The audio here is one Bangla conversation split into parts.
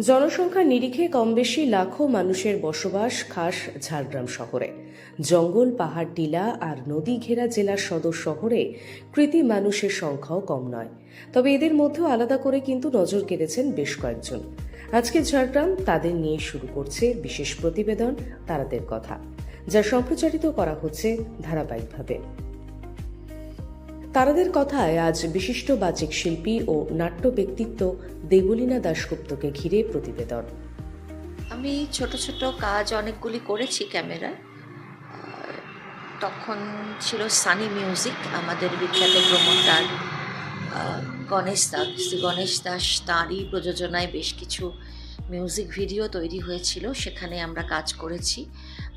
জনসংখ্যার নিরিখে কম বেশি লাখো মানুষের বসবাস খাস ঝাড়গ্রাম শহরে। জঙ্গল, পাহাড়, টিলা আর নদী ঘেরা জেলার সদর শহরে কৃতি মানুষের সংখ্যাও কম নয়। তবে এদের মধ্যেও আলাদা করে কিন্তু নজর কেড়েছেন বেশ কয়েকজন। আজকে ঝাড়গ্রাম তাদের নিয়ে শুরু করছে বিশেষ প্রতিবেদন, তারাদের কথা, যা সম্প্রচারিত করা হচ্ছে ধারাবাহিকভাবে। তারাদের কথায় আজ বিশিষ্ট বাচিক শিল্পী ও নাট্য ব্যক্তিত্ব দেবলীনা দাশগুপ্তকে ঘিরে প্রতিবেদন। আমি ছোট ছোট কাজ অনেকগুলি করেছি ক্যামেরায় তখন ছিল সানি মিউজিক, আমাদের বিখ্যাত প্রমোটার গণেশ দাস। গণেশ দাস তাঁরই প্রযোজনায় বেশ কিছু মিউজিক ভিডিও তৈরি হয়েছিল, সেখানে আমরা কাজ করেছি।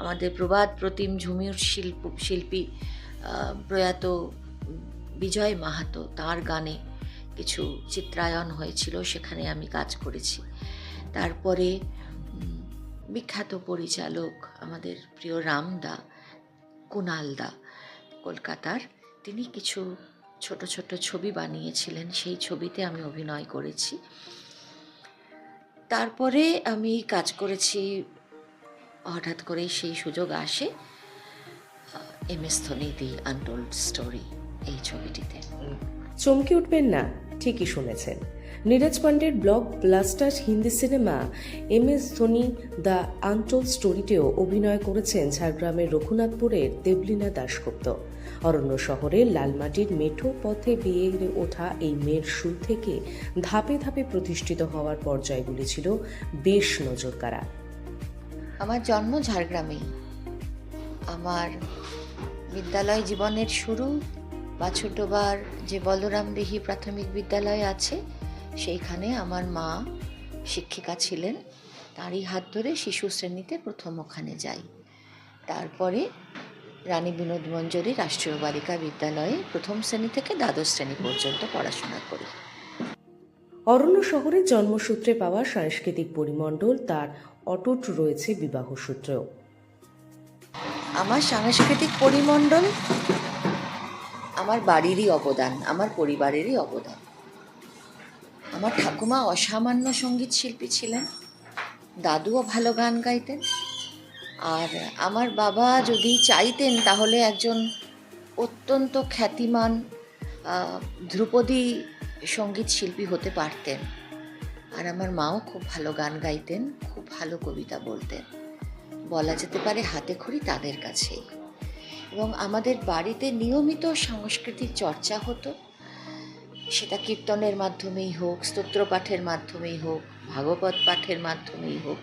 আমাদের প্রবাদ প্রতিম ঝুমির শিল্প, শিল্পী প্রয়াত বিজয় মাহাতো, তার গানে কিছু চিত্রায়ন হয়েছিল, সেখানে আমি কাজ করেছি। তারপরে বিখ্যাত পরিচালক আমাদের প্রিয় রামদা কুনাল দা, কলকাতার, তিনি কিছু ছোট ছোট ছবি বানিয়েছিলেন, সেই ছবিতে আমি অভিনয় করেছি। তারপরে আমি কাজ করেছি, হঠাৎ করেই সেই সুযোগ আসে M S Dhoni the untold story. এই ছবিটিতে। চমকে উঠবেন না ঠিকই শুনেছেন। Neeraj পান্ডের block blaster Hindi cinema M S Dhoni the untold স্টোরিতেও অভিনয় করেছেন ঝাড়গ্রামের রঘুনাথপুরের দেবলীনা দাশগুপ্ত। অরণ্য শহরের লালমাটির মেঠো পথে বিয়ে ওঠা এই মেয়ের সুর থেকে ধাপে ধাপে প্রতিষ্ঠিত হওয়ার পর্যায়গুলি ছিল বেশ নজরকাড়া। আমার জন্ম ঝাড়গ্রামেই। আমার বিদ্যালয় জীবনের শুরু বা ছোটবার যে বলরাম দেহি প্রাথমিক বিদ্যালয় আছে সেইখানে আমার মা শিক্ষিকা ছিলেন। তারই হাত ধরে শিশু শ্রেণীতে প্রথম ওখানে যাই। তারপরে রানী বিনোদ মঞ্জরি রাষ্ট্রীয় বালিকা বিদ্যালয়ে প্রথম শ্রেণি থেকে দ্বাদশ শ্রেণি পর্যন্ত পড়াশোনা করি। অরণ্য শহরের জন্মসূত্রে পাওয়া সাংস্কৃতিক পরিমণ্ডল তার অটুট রয়েছে বিবাহ সূত্রেও। আমার সাংস্কৃতিক পরিমণ্ডল আমার বাড়িরই অবদান, আমার পরিবারেরই অবদান। আমার ঠাকুমা অসামান্য সংগীত শিল্পী ছিলেন, দাদুও ভালো গান গাইতেন, আর আমার বাবা যদি চাইতেন তাহলে একজন অত্যন্ত খ্যাতিমান ধ্রুপদী সংগীত শিল্পী হতে পারতেন। আর আমার মাও খুব ভালো গান গাইতেন, খুব ভালো কবিতা বলতেন। বলা যেতে পারে হাতে খড়ি তাদের কাছেই। এবং আমাদের বাড়িতে নিয়মিত সাংস্কৃতিক চর্চা হতো। সেটা কীর্তনের মাধ্যমেই হোক, স্তোত্র পাঠের মাধ্যমেই হোক, ভাগবত পাঠের মাধ্যমেই হোক,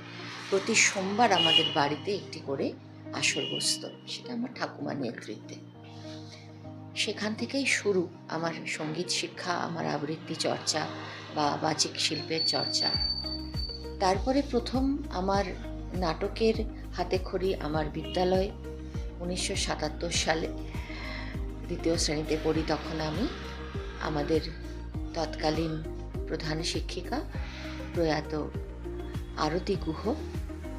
প্রতি সোমবার আমাদের বাড়িতে একটি করে আসর বসত। সেটা আমার ঠাকুমার নেতৃত্বে। সেখান থেকেই শুরু আমার সংগীত শিক্ষা, আমার আবৃত্তি চর্চা বা বাচিক শিল্পের চর্চা। তারপরে প্রথম আমার নাটকের হাতে খড়ি আমার বিদ্যালয়ে উনিশশো সাতাত্তর সালে দ্বিতীয় শ্রেণীতে পড়ি, তখন আমি আমাদের তৎকালীন প্রধান শিক্ষিকা প্রয়াত আরতি গুহ,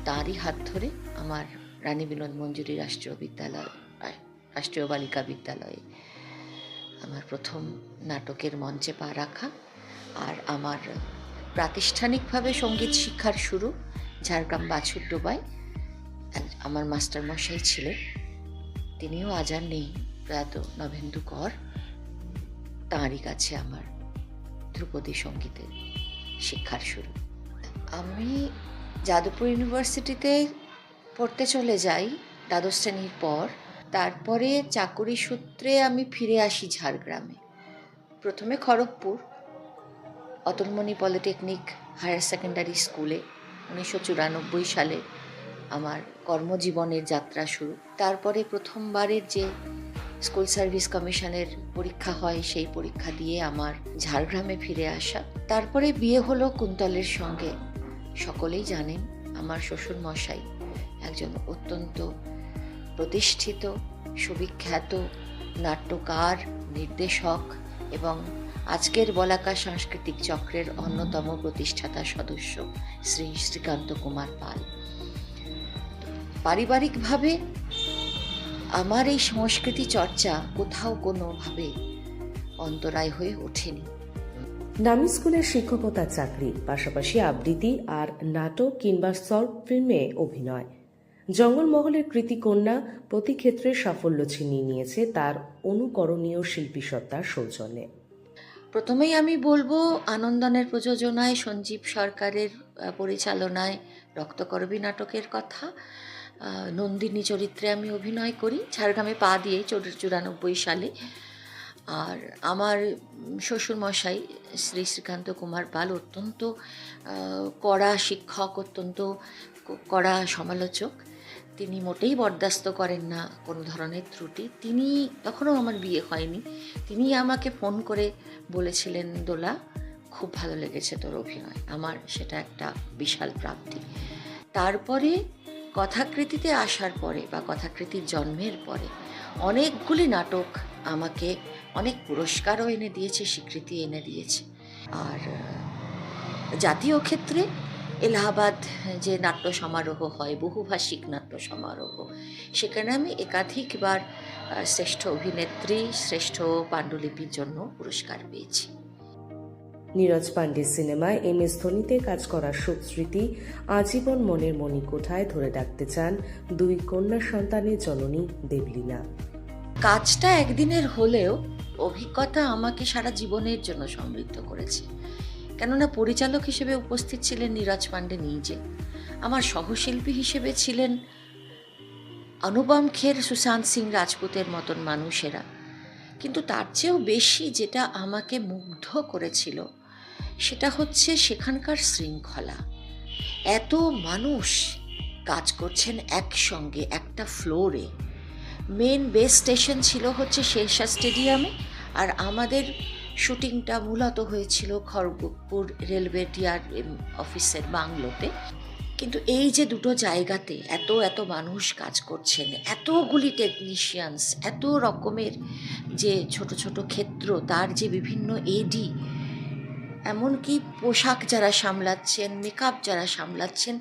তারই হাত ধরে আমার রানী বিনোদ মঞ্জুরি রাষ্ট্রীয় বিদ্যালয়, রাষ্ট্রীয় বালিকা বিদ্যালয়ে আমার প্রথম নাটকের মঞ্চে পা রাখা আর আমার প্রাতিষ্ঠানিকভাবে সংগীত শিক্ষার শুরু ঝাড়গ্রাম বাছুর ডোবায়। আমার মাস্টারমশাই ছিলেন। তিনিও আজ আর নেই, প্রয়াত নভেন্দু কর তাঁরই কাছে আমার ধ্রুপদী সঙ্গীতের শিক্ষার শুরু। আমি যাদবপুর ইউনিভার্সিটিতে পড়তে চলে যাই দ্বাদশ শ্রেণির পর। তারপরে চাকুরি সূত্রে আমি ফিরে আসি ঝাড়গ্রামে। প্রথমে Kharagpur, Atulmoni polytechnic higher secondary স্কুলে, উনিশশো চুরানব্বই সালে আমার কর্মজীবনের যাত্রা শুরু। তারপরে প্রথমবারের যে স্কুল সার্ভিস কমিশনের পরীক্ষা হয়, সেই পরীক্ষা দিয়ে আমার ঝাড়গ্রামে ফিরে আসা। তারপরে বিয়ে হলো কুন্তলের সঙ্গে। সকলেই জানেন আমার শ্বশুর মশাই একজন অত্যন্ত প্রতিষ্ঠিত, সুবিখ্যাত নাট্যকার, নির্দেশক এবং আজকের বলাকা সাংস্কৃতিক চক্রের অন্যতম প্রতিষ্ঠাতা সদস্য শ্রী শ্রীকান্ত কুমার পাল। পারিবারিকভাবে আমার এই সংস্কৃতি চর্চা কোথাও কোনোভাবে অন্তরায় হয়ে ওঠেনি। নামি স্কুলের শিক্ষকতার চাকরি পাশাপাশি আবৃত্তি আর নাটক কিংবা শর্ট ফিল্মে অভিনয়। জঙ্গলমহলের কৃতিকন্যা প্রতি ক্ষেত্রে সাফল্য ছিনিয়ে নিয়েছে তার অনুকরণীয় শিল্পী সত্তার সৌজন্যে। প্রথমেই আমি বলব আনন্দনের প্রযোজনায় সঞ্জীব সরকারের পরিচালনায় রক্তকরবী নাটকের কথা। নন্দিনী চরিত্রে আমি অভিনয় করি। ঝাড়গ্রামে পা দিয়ে চুরানব্বই সালে। আর আমার শ্বশুরমশাই শ্রী শ্রীকান্ত কুমার পাল অত্যন্ত কড়া শিক্ষক, অত্যন্ত কড়া সমালোচক। তিনি মোটেই বরদাস্ত করেন না কোনো ধরনের ত্রুটি। তিনি তখনও আমার বিয়ে হয়নি। তিনি আমাকে ফোন করে বলেছিলেন, দোলা, খুব ভালো লেগেছে তোর অভিনয়। আমার সেটা একটা বিশাল প্রাপ্তি। তারপরে কথাকৃতিতে আসার পরে বা কথাকৃতির জন্মের পরে অনেকগুলি নাটক আমাকে অনেক পুরস্কারও এনে দিয়েছে, স্বীকৃতি এনে দিয়েছে। আর জাতীয় ক্ষেত্রে এলাহাবাদ যে নাট্য সমারোহ হয়, বহুভাষিক নাট্য সমারোহ, সেখানে আমি একাধিকবার শ্রেষ্ঠ অভিনেত্রী, শ্রেষ্ঠ পাণ্ডুলিপির জন্য পুরস্কার পেয়েছি। নীরজ পাণ্ডের সিনেমায় এম এস ধোনিতে কাজ করার সুস্মৃতি আজীবন মনের মণিকোঠায় ধরে রাখতে চান দুই কন্যা সন্তানের জননী দেবলীনা। কাজটা একদিনের হলেও অভিজ্ঞতা আমাকে সারা জীবনের জন্য সমৃদ্ধ করেছে। কেননা পরিচালক হিসেবে উপস্থিত ছিলেন নীরজ পাণ্ডে নিজে। আমার সহশিল্পী হিসেবে ছিলেন অনুপম খের সুশান্ত সিং রাজপুতের মতন মানুষেরা। কিন্তু তার চেয়েও বেশি যেটা আমাকে মুগ্ধ করেছিল সেটা হচ্ছে সেখানকার শৃঙ্খলা। এত মানুষ কাজ করছেন একসঙ্গে একটা ফ্লোরে মেন বেস স্টেশন ছিল হচ্ছে শেরশাহ স্টেডিয়ামে আর আমাদের শুটিংটা মূলত হয়েছিল খড়গপুর রেলওয়ে টিআর অফিসের বাংলোতে। কিন্তু এই যে দুটো জায়গাতে এত এত মানুষ কাজ করছেন এতগুলি টেকনিশিয়ানস এত রকমের যে ছোট ছোট ক্ষেত্র, তার যে বিভিন্ন এডি এমনকি পোশাক যারা সামলাচ্ছেন মেকআপ যারা সামলাচ্ছেন,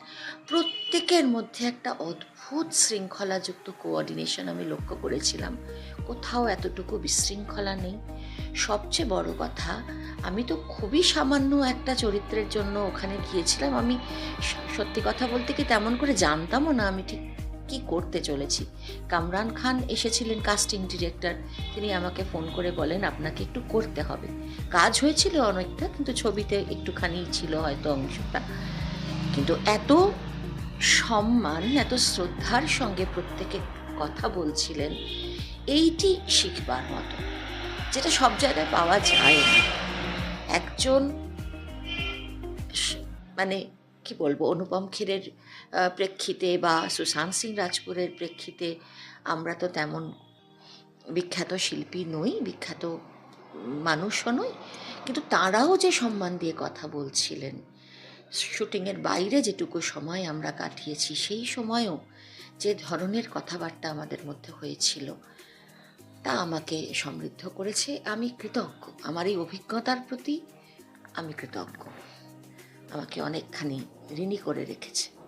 প্রত্যেকের মধ্যে একটা অদ্ভুত শৃঙ্খলাযুক্ত কোঅর্ডিনেশন আমি লক্ষ্য করেছিলাম। কোথাও এতটুকু বিশৃঙ্খলা নেই। সবচেয়ে বড় কথা, আমি তো খুবই সামান্য একটা চরিত্রের জন্য ওখানে গিয়েছিলাম। আমি সত্যি কথা বলতে কি তেমন করে জানতামও না। আমি ঠিক কি করতে চলেছি? কামরান খান এসেছিলেন কাস্টিং ডিরেক্টর তিনি আমাকে ফোন করে বলেন, আপনাকে একটু করতে হবে। কাজ হয়েছিল অনেকটা, কিন্তু ছবিতে একটুখানি ছিল হয়তো অংশটা। কিন্তু এত সম্মান, এত শ্রদ্ধার সঙ্গে প্রত্যেকে কথা বলছিলেন, এইটি শিখবার মতো, যেটা সব জায়গায় পাওয়া যায় একজন মানে কি বলব, অনুপম খেরের প্রেক্ষিতে বা সুশান্ত সিং রাজপুরের প্রেক্ষিতে আমরা তো তেমন বিখ্যাত শিল্পী নই, বিখ্যাত মানুষও নই, কিন্তু তারাও যে সম্মান দিয়ে কথা বলছিলেন, শুটিংয়ের বাইরে যেটুকু সময় আমরা কাটিয়েছি, সেই সময়ও যে ধরনের কথাবার্তা আমাদের মধ্যে হয়েছিল, তা আমাকে সমৃদ্ধ করেছে। আমি কৃতজ্ঞ। আমার এই অভিজ্ঞতার প্রতি আমি কৃতজ্ঞ। আমাকে অনেকখানি ঋণী করে রেখেছে।